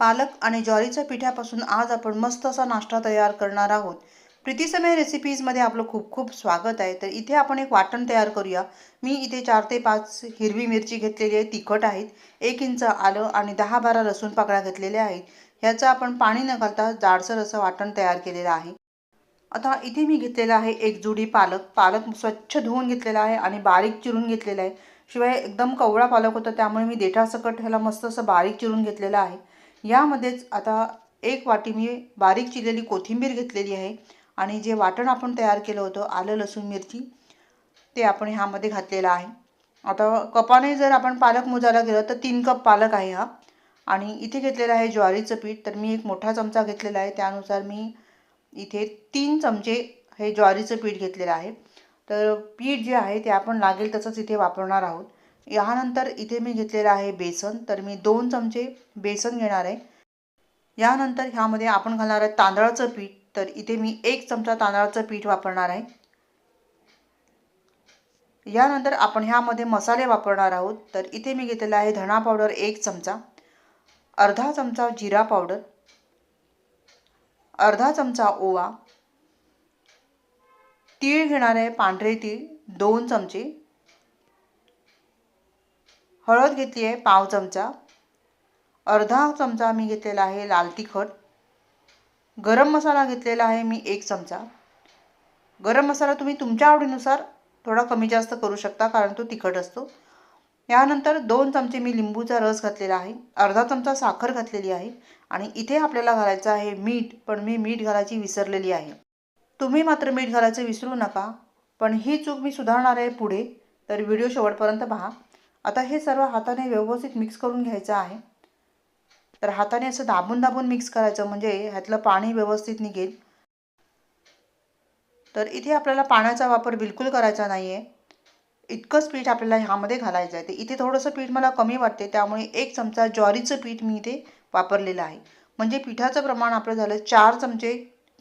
पालक आणि ज्वारीच्या पिठापासून आज आपण मस्त असा नाश्ता तयार करणार आहोत. प्रीतीसमय रेसिपीजमध्ये आपलं खूप खूप स्वागत आहे. तर इथे आपण एक वाटण तयार करूया. मी इथे चार ते पाच हिरवी मिरची घेतलेली आहे. तिखट आहेत. एक इंच आलं आणि दहा बारा लसूण पाकळ्या घेतलेल्या आहेत. ह्याचं आपण पाणी न घालता जाडसर असं वाटण तयार केलेलं आहे. आता इथे मी घेतलेला आहे एक जुडी पालक. पालक स्वच्छ धुवून घेतलेला आहे आणि बारीक चिरून घेतलेला आहे. शिवाय एकदम कवळा पालक होता त्यामुळे मी देठासकट ह्याला मस्त असं बारीक चिरून घेतलेलं आहे. यामध्येच आता एक वाटी मी बारीक चिरलेली कोथिंबीर घेतलेली आहे आणि जे वाटण आपण तयार केलं होतं आलं लसूण मिरची ते आपण ह्यामध्ये घातलेलं आहे. आता कपाने जर आपण पालक मोजायला गेलं तर तीन कप पालक आहे हा. आणि इथे घेतलेलं आहे ज्वारीचं पीठ तर मी एक मोठा चमचा घेतलेला आहे. त्यानुसार मी इथे तीन चमचे हे ज्वारीचं पीठ घेतलेलं आहे. तर पीठ जे आहे ते आपण लागेल तसंच इथे वापरणार आहोत. यानंतर इथे मी घेतलेलं आहे बेसन. तर मी दोन चमचे बेसन घेणार आहे. यानंतर ह्यामध्ये आपण घालणार आहे तांदळाचं पीठ. तर इथे मी एक चमचा तांदळाचं पीठ वापरणार आहे. यानंतर आपण ह्यामध्ये मसाले वापरणार आहोत. तर इथे मी घेतलेला आहे धणा पावडर एक चमचा अर्धा चमचा जिरा पावडर अर्धा चमचा ओवा तीळ घेणार आहे पांढरे तीळ दोन चमचे हळद घेतली आहे पाव चमचा. अर्धा चमचा मी घेतलेला आहे लाल तिखट. गरम मसाला घेतलेला आहे मी एक चमचा. गरम मसाला तुम्ही तुमच्या आवडीनुसार थोडा कमी जास्त करू शकता कारण तो तिखट असतो. यानंतर दोन चमचे मी लिंबूचा रस घातलेला आहे. अर्धा चमचा साखर घातलेली आहे आणि इथे आपल्याला घालायचं आहे मीठ पण मी मीठ घालायची विसरलेली आहे. तुम्ही मात्र मीठ घालायचं विसरू नका पण ही चूक मी सुधारणार आहे पुढे. तर व्हिडिओ शेवटपर्यंत पहा. आता हे सर्व हाताने व्यवस्थित मिक्स करून घ्यायचं आहे. तर हाताने असं दाबून दाबून मिक्स करायचं म्हणजे ह्यातलं पाणी व्यवस्थित निघेल. तर इथे आपल्याला पाण्याचा वापर बिलकुल करायचा नाही आहे इतकंच पीठ आपल्याला ह्यामध्ये घालायचं आहे. ते इथे थोडंसं पीठ मला कमी वाटते त्यामुळे एक चमचा ज्वारीचं पीठ मी इथे वापरलेलं आहे. म्हणजे पिठाचं प्रमाण आपलं झालं चार चमचे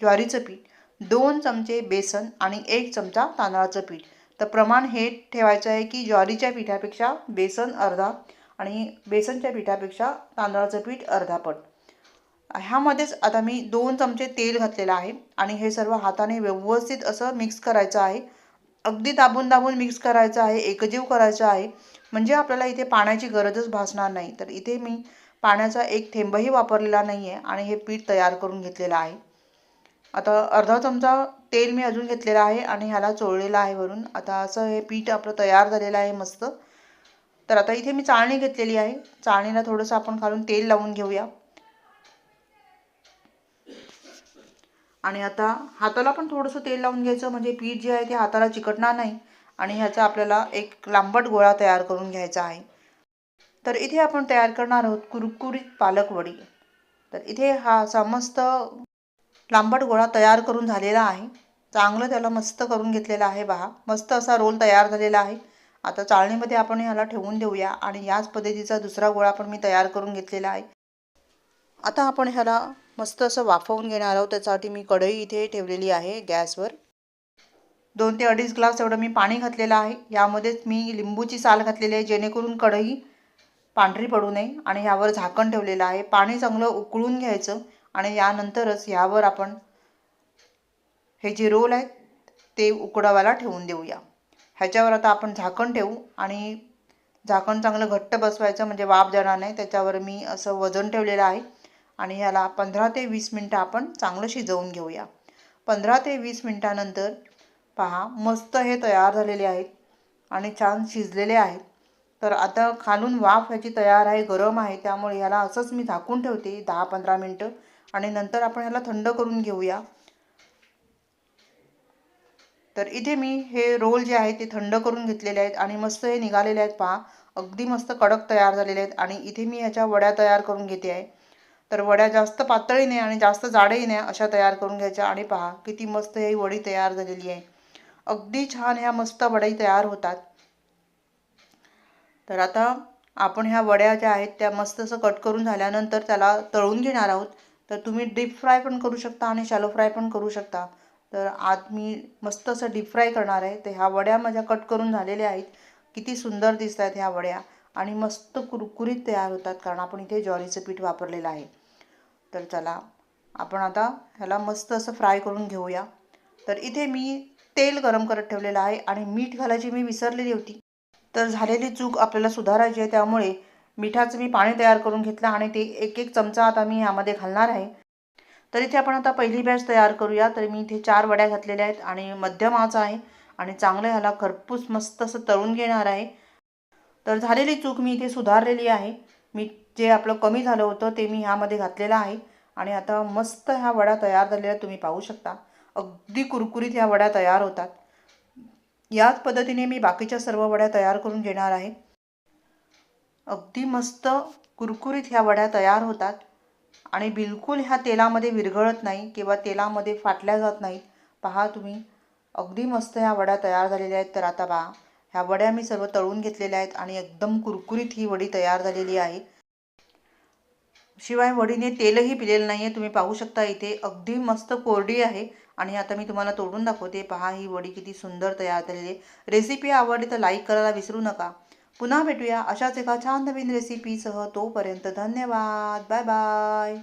ज्वारीचं पीठ दोन चमचे बेसन आणि एक चमचा तांदळाचं पीठ. तर प्रमाण हे ठेवायचं आहे की ज्वारीच्या पिठापेक्षा बेसन अर्धा आणि बेसनच्या पिठापेक्षा तांदळाचं पीठ अर्धा पट. ह्यामध्येच आता मी दोन चमचे तेल घातलेलं आहे आणि हे सर्व हाताने व्यवस्थित असं मिक्स करायचं आहे. अगदी दाबून दाबून मिक्स करायचं आहे एकजीव करायचं आहे. म्हणजे आपल्याला इथे पाण्याची गरजच भासणार नाही. तर इथे मी पाण्याचा एक थेंबही वापरलेला नाही आहे आणि हे पीठ तयार करून घेतलेलं आहे. आता अर्धा चमचा तेल मी अजून घेतलेला आहे आणि ह्याला चोळलेलं आहे वरून. आता असं हे पीठ आपलं तयार झालेलं आहे मस्त. तर आता इथे मी चाळणी घेतलेली आहे. चाळणीला थोडंसं आपण खालून तेल लावून घेऊया. आणि आता हाताला पण थोडंसं तेल लावून घ्यायचं. म्हणजे पीठ जे आहे ते हाताला चिकटणार नाही. आणि ह्याचा आपल्याला एक लांबट गोळा तयार करून घ्यायचा आहे. तर इथे आपण तयार करणार आहोत कुरकुरीत पालक वडी. तर इथे हा समस्त लांबट गोळा तयार करून झालेला आहे. चांगलं त्याला मस्त करून घेतलेला आहे बहा मस्त असा रोल तयार झालेला आहे. आता चाळणीमध्ये आपण ह्याला ठेवून देऊया आणि याच पद्धतीचा दुसरा गोळा पण मी तयार करून घेतलेला आहे. आता आपण ह्याला मस्त असं वाफवून घेणार आहोत. त्यासाठी मी कढई इथे ठेवलेली आहे गॅसवर. दोन ते अडीच ग्लास एवढं मी पाणी घातलेलं आहे. यामध्येच मी लिंबूची साल घातलेली आहे जेणेकरून कढई पांढरी पडू नये आणि ह्यावर झाकण ठेवलेलं आहे. पाणी चांगलं उकळून घ्यायचं. आणि यानंतरच ह्यावर आपण हे जे रोल आहेत ते उकडावायला ठेवून देऊया. ह्याच्यावर आता आपण झाकण ठेवू आणि झाकण चांगलं घट्ट बसवायचं म्हणजे वाफ जाणार नाही त्याच्यावर मी असं वजन ठेवलेलं आहे आणि ह्याला पंधरा ते वीस मिनटं आपण चांगलं शिजवून घेऊया. पंधरा ते वीस मिनटानंतर पहा मस्त हे तयार झालेले आहेत आणि छान शिजलेले आहेत. तर आता खालून वाफ ह्याची तयार आहे गरम आहे त्यामुळे ह्याला असंच मी झाकून ठेवते दहा पंधरा मिनटं. आणि नंतर आपण ह्याला थंड करून घेऊया. तर इथे मी हे रोल जे आहे ते थंड करून घेतलेले आहेत आणि मस्त हे निघालेले आहेत पहा. अगदी मस्त कडक तयार झालेले आहेत आणि इथे मी ह्याच्या वड्या तयार करून घेते आहे. तर वड्या जास्त पातळी नाही आणि जास्त जाडही नाही अशा तयार करून घ्यायच्या आणि पहा किती मस्त ही वडी तयार झालेली आहे. अगदी छान ह्या मस्त वड्याही तयार होतात. तर आता आपण ह्या वड्या ज्या आहेत त्या मस्त असं कट करून झाल्यानंतर त्याला तळून घेणार आहोत. तर तुम्ही डीप फ्राय पण करू शकता आणि शॅलो फ्राय पण करू शकता. तर आज मी मस्त असं डीप फ्राय करणार आहे. तर ह्या वड्या माझ्या कट करून झालेल्या आहेत. किती सुंदर दिसत आहेत ह्या वड्या. आणि मस्त कुरकुरीत तयार होतात कारण आपण इथे ज्वारीचं पीठ वापरलेलं आहे. तर चला आपण आता ह्याला मस्त असं फ्राय करून घेऊया. तर इथे मी तेल गरम करत ठेवलेलं आहे आणि मीठ घालायची मी विसरलेली होती. तर झालेली चूक आपल्याला सुधारायची आहे. त्यामुळे मिठाचं मी पाणी तयार करून घेतलं आणि ते एक एक चमचा आता मी यामध्ये घालणार आहे. तर इथे आपण आता पहिली बॅच तयार करूया. तर मी इथे चार वड्या घातलेल्या आहेत आणि मध्यम आच आहे आणि चांगलं ह्याला खरपूस मस्त असं तळून घेणार आहे. तर झालेली चूक मी इथे सुधारलेली आहे. मी जे आपलं कमी झालं होतं ते मी ह्यामध्ये घातलेलं आहे आणि आता मस्त ह्या वड्या तयार झालेल्या तुम्ही पाहू शकता. अगदी कुरकुरीत ह्या वड्या तयार होतात. याच पद्धतीने मी बाकीच्या सर्व वड्या तयार करून घेणार आहे. अगदी मस्त कुरकुरीत ह्या वड्या तयार होतात. आणि बिलकुल ह्या तेलामध्ये विरघळत नाही किंवा तेलामध्ये फाटल्या जात नाहीत. पहा तुम्ही अगदी मस्त ह्या वड्या तयार झालेल्या आहेत. तर आता पहा ह्या वड्या मी सर्व तळून घेतलेल्या आहेत आणि एकदम कुरकुरीत ही वडी तयार झालेली आहे. शिवाय वडीने तेलही पिलेलं नाही आहे तुम्ही पाहू शकता इथे अगदी मस्त कोरडी आहे. आणि आता मी तुम्हाला तोडून दाखवते. पहा ही वडी किती सुंदर तयार झालेली आहे. रेसिपी आवडली तर लाईक करायला विसरू नका. पुन्हा भेटूया अशाच एका छान नवीन रेसिपीसह तोपर्यंत धन्यवाद. Bye bye